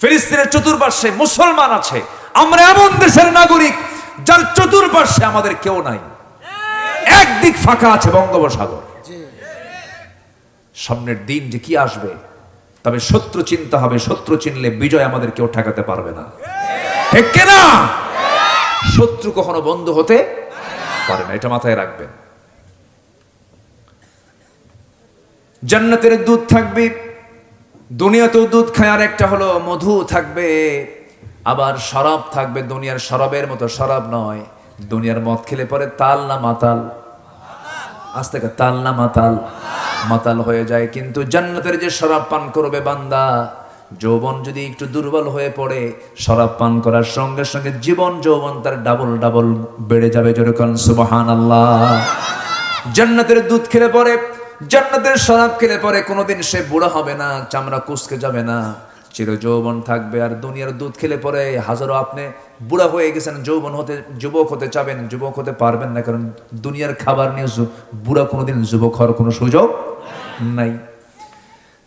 ফিলিস্তিনের চতুর্পার্শ্বে মুসলমান আছে। আমরা এমন দেশের নাগরিক যার চতুর্পার্শ্বে আমাদের কেউ নাই। একদিক ফাঁকা আছে বঙ্গোপসাগর। সামনের দিন যে কি আসবে, তবে শত্রু চিন্তা হবে, শত্রু চিনলে বিজয় আমাদের কেউ ঠেকাতে পারবে না। ঠিক কিনা শত্রু কখনো বন্ধ হতে পারে না, এটা মাথায় রাখবেন। জান্নাতের দুধ থাকবে দুনিয়াতেও দুধ খায় আর একটা হলো মধু থাকবে, আবার শরাব থাকবে। দুনিয়ার শরাবের মতো শরাব নয়, দুনিয়ার মদ খেলে পরে তাল না মাতাল? আজ থেকে তাল না মাতাল? মাতাল হয়ে যায়, কিন্তু জান্নাতের যে শরাব পান করবে বান্দা, যৌবন যদি একটু দুর্বল হয়ে পড়ে, শরাব পান করার সঙ্গে সঙ্গে জীবন যৌবন তার ডাবল ডাবল বেড়ে যাবে যেরকম সুবহান আল্লাহ জান্নাতের দুধ খেলে পরে জান্নাতের শরাব খেলে পরে কোনোদিন সে বুড়া হবে না, চামড়া কুসকে যাবে না। চির যৌবন থাকবে আর দুনিয়ার দুধ খেলে পরে হাজারো আপনি বুড়া হয়ে গেছেন, যৌবন হতে, যুবক হতে চাবেন, যুবক হতে পারবেন না, কারণ দুনিয়ার খাবার নিয়ে বুড়া কোনোদিন যুবক হওয়ার কোনো সুযোগ নাই।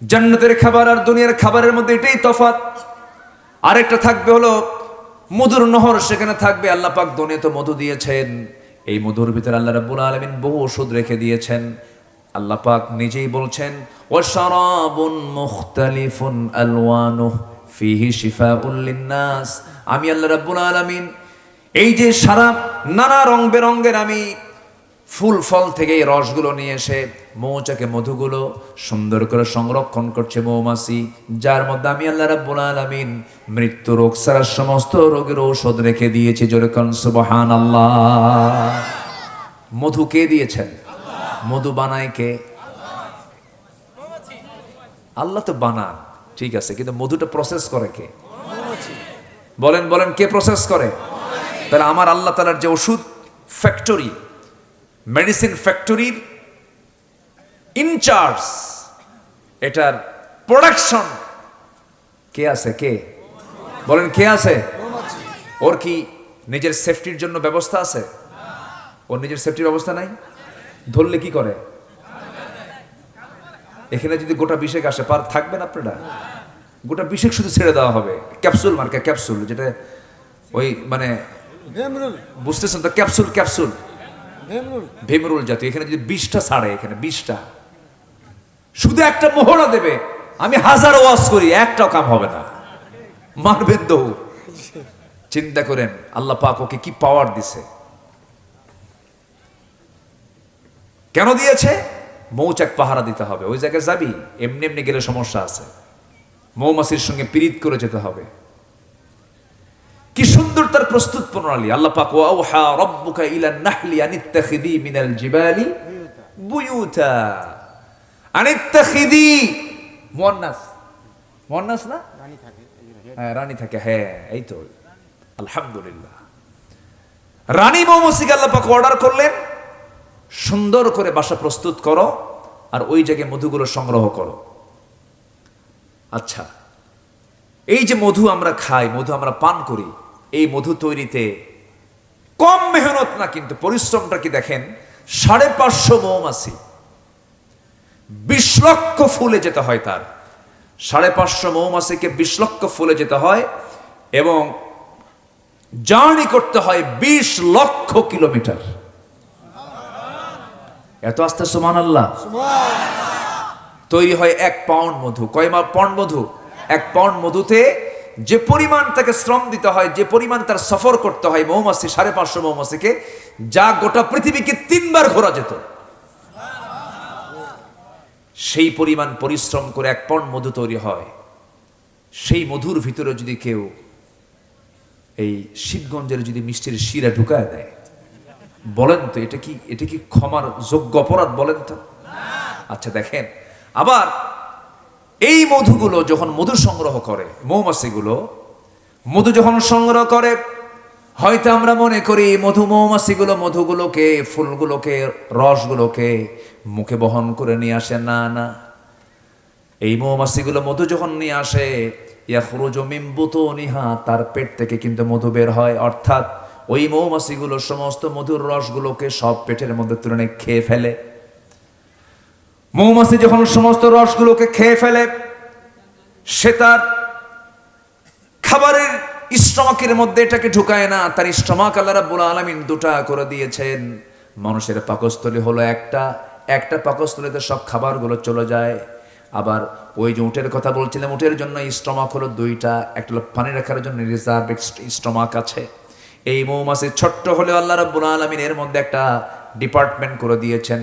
জান্নাতের খাবার আর দুনিয়ার খাবারের মধ্যে এটাই তফাৎ। আরেকটা থাকবে হলো মধুর নহর, সেখানে থাকবে আল্লাহ পাক দুনিয়াতে মধু দিয়েছেন। এই মধুর ভিতরে আল্লাহ রাব্বুল আলামিন বহু ওষুধ রেখে দিয়েছেন। আল্লাহ পাক নিজেই বলছেন ওয়াশারাবুন মুখতালিফুন আলওয়ানুহু ফিহি শিফাউল লিন্নাস। আমি আল্লাহ রাব্বুল আলামিন এই যে সারা নানা রং বেরঙ্গের আমি ফুল ফল থেকে এই রসগুলো নিয়ে এসে মৌচাকে মধুগুলো সুন্দর করে সংরক্ষণ করছে মৌমাছি, যার মধ্যে আমি আল্লাহ রাব্বুল আলামিন মৃত্যু রোগ সারা সমস্ত রোগের ঔষধ রেখে দিয়েছি। যেরকম সুবহান আল্লাহ মধু কে দিয়েছেন? মধু বানায় কে? আল্লাহ তো বানান, ঠিক আছে, কিন্তু মধুটা প্রসেস করে কে? বলেন বলেন, কে প্রসেস করে? তাহলে আমার আল্লাহ তালার যে ওষুধ ফ্যাক্টরি মেডিসিন ফ্যাক্টরির ইনচার্জ এটার প্রোডাকশন কে আছে, কে? বলেন, কে আছে? ওর কি নিজের সেফটির জন্য ব্যবস্থা আছে? ওর নিজের সেফটির ব্যবস্থা নাই? ধরলে কি করে? এখানে যদি গোটা বিশেক আসে পার থাকবেন আপনারা? গোটা বিশেক শুধু ছেড়ে দেওয়া হবে। ক্যাপসুল মার্কা ক্যাপসুল যেটা ওই মানে বুঝতেছেন তো? Capsule capsule. ভেমরুল। জাতীয় এখানে যদি বিশটা ছাড়ে এখানে বিশটা। শুধু একটা মোহরা দেবে। আমি হাজার ওয়াজ করি একটাও কাম হবে না। মারবেন দৌড় চিন্তা করেন আল্লাহ পাক ওকে কি পাওয়ার দিছে? কেন দিয়েছে? মৌচাক পাহারা দিতে হবে। ওই জায়গায় যাবি এমনি এমনি গেলে সমস্যা আছে। মৌমাছির সঙ্গে পীড়িত করে যেতে হবে। কি সুন্দর তার প্রস্তুত প্রণালী। আল্লাহ পাক ওয়াউহা রব্বুকা ইলা নাহলি আনিত্তাখিদি মিনাল জিবালি বুয়ুতা। আনিত্তাখিদি মুয়ান্নাস। মুয়ান্নাস না? রানী থাকে হ্যাঁ রানী থাকে হ্যাঁ এই তো। আলহামদুলিল্লাহ। রানী মৌমাছিকে আল্লাহ পাক অর্ডার করলেন। সুন্দর করে বাসা প্রস্তুত করো আর ওই জায়গায় মধুগুলো সংগ্রহ করো। আচ্ছা এই যে মধু আমরা খাই, মধু আমরা পান করি, এই মধু তৈরিতে কম মেহনত না, কিন্তু পরিশ্রমটা কি দেখেন? সাড়ে পাঁচশো মৌমাছি, বিশ লক্ষ ফুলে যেতে হয় তার। সাড়ে পাঁচশো মৌমাছিকে বিশ লক্ষ ফুলে যেতে হয় এবং জার্নি করতে হয় বিশ লক্ষ কিলোমিটার। এত আস্তে সুমান আল্লাহ তৈরি হয় এক পাউন্ড মধু। কয় মা পাউন্ড মধু? এক পাউন্ড মধুতে যে পরিমাণ তাকে শ্রম দিতে হয়, যে পরিমাণ তার সফর করতে হয় মৌমাছি, সাড়ে পাঁচশো মৌমাছিকে, যা গোটা পৃথিবীকে তিনবার ঘোরা যেত। সেই পরিমাণ পরিশ্রম করে এক পাউন্ড মধু তৈরি হয়। সেই মধুর ভিতরে যদি কেউ এই শিবগঞ্জের যদি মিষ্টির শিরা ঢুকায় দেয় বলেন তো, এটা কি এটা কি ক্ষমার যোগ্য অপরাধ বলেন তো? আচ্ছা দেখেন। আবার এই মধুগুলো যখন মধু সংগ্রহ করে, মৌমাছিগুলো, মধু যখন সংগ্রহ করে, হয়তো আমরা মনে করি মধু মৌমাছিগুলো মধুগুলোকে, ফুলগুলোকে, রসগুলোকে মুখে বহন করে নিয়ে আসে। না না। এই মৌমাছিগুলো মধু যখন নিয়ে আসে ইয়া ইয়াখরুজু মিন বুতুনিহা, তার পেট থেকে কিন্তু মধু বের হয়। অর্থাৎ ওই মৌমাছিগুলো সমস্ত মধুর রসগুলোকে সব পেটের মধ্যে তুলে খেয়ে ফেলে। মৌমাছি যখন সমস্ত রসগুলোকে খেয়ে ফেলে, সে তার খাবারের স্টমাকের মধ্যে এটাকে ঢুকায় না, তার স্টমাক আল্লাহ রাব্বুল আলামিন দুটা করে দিয়েছেন। মানুষের পাকস্থলী হলো একটা একটা পাকস্থলীতে সব খাবারগুলো চলে যায়। আবার ওই যে উটের কথা বলছিলাম, উটের জন্য স্টমাক হলো দুইটা, একটা হলো পানি রাখার জন্য রিজার্ভ স্টমাক আছে। এই মৌমাছি ছোট্ট হলেও আল্লাহ রাব্বুল আলামিন এর মধ্যে একটা ডিপার্টমেন্ট করে দিয়েছেন,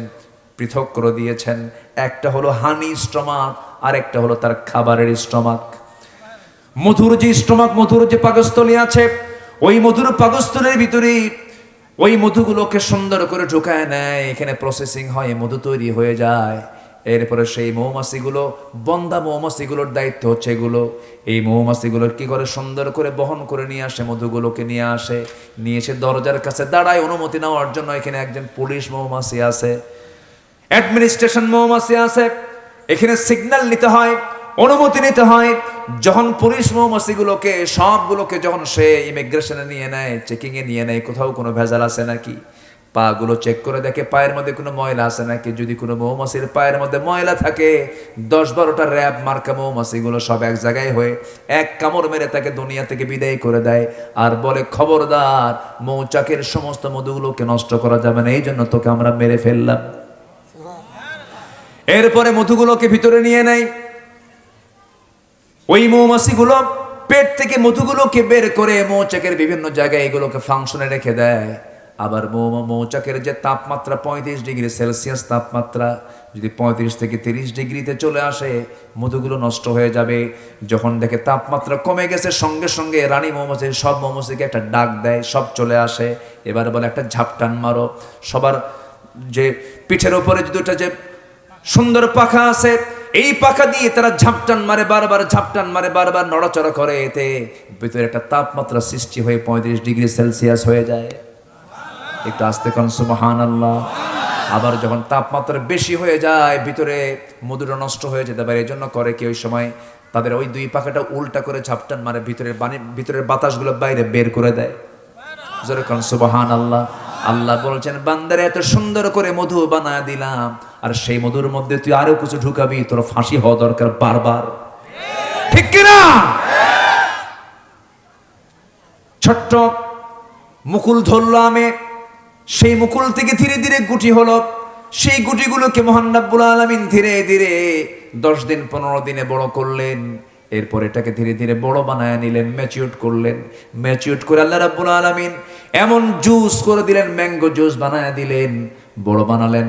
পৃথক করে দিয়েছেন। একটা হলো হানি স্টমাক আর একটা হলো তার খাবারের স্টমাক। মধুর যে স্টমাক, মধুর যে পাকস্থলী আছে, ওই মধুর পাকস্থলীর ভিতরে ওই মধুগুলোকে সুন্দর করে ঢুকায় নেয়। এখানে প্রসেসিং হয়, মধু তৈরি হয়ে যায়। এরপরে সেই মৌমাছিগুলো, বন্দা মৌমাছিগুলোর দায়িত্ব হচ্ছে এগুলো। এই মৌমাছিগুলো কি করে সুন্দর করে বহন করে নিয়ে আসে, মধুগুলোকে নিয়ে আসে, নিয়ে এসে দরজার কাছে দাঁড়ায় অনুমতি নেওয়ার জন্য এখানে একজন পুলিশ মৌমাছি আছে, অ্যাডমিনিস্ট্রেশন মৌমাছি আছে। এখানে সিগন্যাল নিতে হয়, অনুমতি নিতে হয়। যখন পুলিশ মৌমাছিগুলোকে, সবগুলোকে যখন সে ইমিগ্রেশনে নিয়ে নেয়, চেকিংয়ে নিয়ে নেয়, কোথাও কোনো ভেজাল আছে নাকি? পাগুলো চেক করে দেখে পায়ের মধ্যে কোনো ময়লা আছে নাকি? যদি কোনো মৌমাছির পায়ের মধ্যে ময়লা থাকে, দশ বারোটা র্যাব মার্কা মৌমাছিগুলো সব এক জায়গায় হয়ে এক কামড় মেরে তাকে দুনিয়া থেকে বিদায় করে দেয় আর বলে, খবরদার, মৌচাকের সমস্ত মধুগুলোকে নষ্ট করা যাবে না, এই জন্য তোকে আমরা মেরে ফেললাম। এরপরে মধুগুলোকে ভিতরে নিয়ে নেয়। ওই মৌমাছিগুলো পেট থেকে মধুগুলোকে বের করে মৌচাকের বিভিন্ন জায়গায় এগুলোকে ফাংশনে রেখে দেয়। আবার মৌচাকের যে তাপমাত্রা পঁয়ত্রিশ ডিগ্রি সেলসিয়াস তাপমাত্রা যদি পঁয়ত্রিশ থেকে তিরিশ ডিগ্রিতে চলে আসে, মধুগুলো নষ্ট হয়ে যাবে। যখন দেখে তাপমাত্রা কমে গেছে, সঙ্গে সঙ্গে রানী মৌমাছির সব মৌমাছিকে একটা ডাক দেয়, সব চলে আসে। এবার বলে একটা ঝাপটান মারো। সবার যে পিঠের উপরে যদি ওটা যে সুন্দর পাখা আছে, এই পাখা দিয়ে তারা ঝাপটান মারে, বারবার ঝাপটান মারে, বারবার নড়াচড়া করে। এতে ভিতরে একটা তাপমাত্রা সৃষ্টি হয়ে পঁয়ত্রিশ ডিগ্রি সেলসিয়াস হয়ে যায়। একটু আস্তে কারণ সুবাহান আল্লাহ আবার যখন তাপমাত্রা বেশি হয়ে যায়, ভিতরে মধুটা নষ্ট হয়ে যেতে পারে এই জন্য করে কি ওই সময় তাদের ওই দুই পাখাটা উল্টা করে ঝাপটান মারে, ভিতরের বানি ভিতরের বাতাসগুলো বাইরে বের করে দেয়। জোরে কারণ সুবাহান আল্লাহ আল্লাহ বলছেন, বান্দারে, এত সুন্দর করে মধু বানায় দিলাম, আর সেই মধুর মধ্যে তুই আরও কিছু ঢুকাবি, তোর ফাঁসি হওয়া দরকার বারবার। ঠিক কিনা ছোট্ট মুকুল ধরলো আমে সেই মুকুল থেকে ধীরে ধীরে গুটি হলো। সেই গুটিগুলোকে মহান রাব্বুল আলামিন ধীরে ধীরে দশ দিন, পনেরো দিনে বড় করলেন। এরপর এটাকে ধীরে ধীরে বড় বানায় নিলেন ম্যাচিউর করলেন। ম্যাচিউর করে আল্লাহ রাব্বুল আলামিন এমন জুস করে দিলেন ম্যাঙ্গো জুস বানায় দিলেন, বড় বানালেন।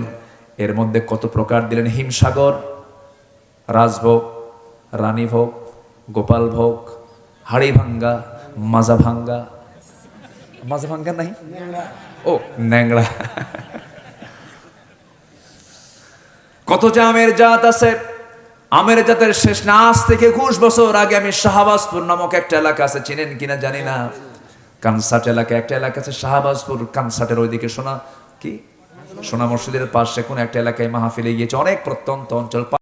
এর মধ্যে কত প্রকার দিলেন? হিমসাগর, রাজভোগ, রানীভোগ গোপাল ভোগ হাড়ি ভাঙ্গা মাজা ভাঙ্গা। মাজা ভাঙ্গা নাই? ও ন্যাংরা কত যে আমের জাত আছে, আমের জাতের শেষ না আজ থেকে একুশ বছর আগে আমি শাহবাজপুর নামক একটা এলাকা আছে, চিনেন কিনা জানি না। কানসাট এলাকা, একটা এলাকা আছে শাহবাজপুর, কানসাটের ওইদিকে শোনা কি? সোনা মসজিদের পাশে কোন একটা এলাকায় মাহফিলে গিয়েছে, অনেক প্রত্যন্ত অঞ্চল।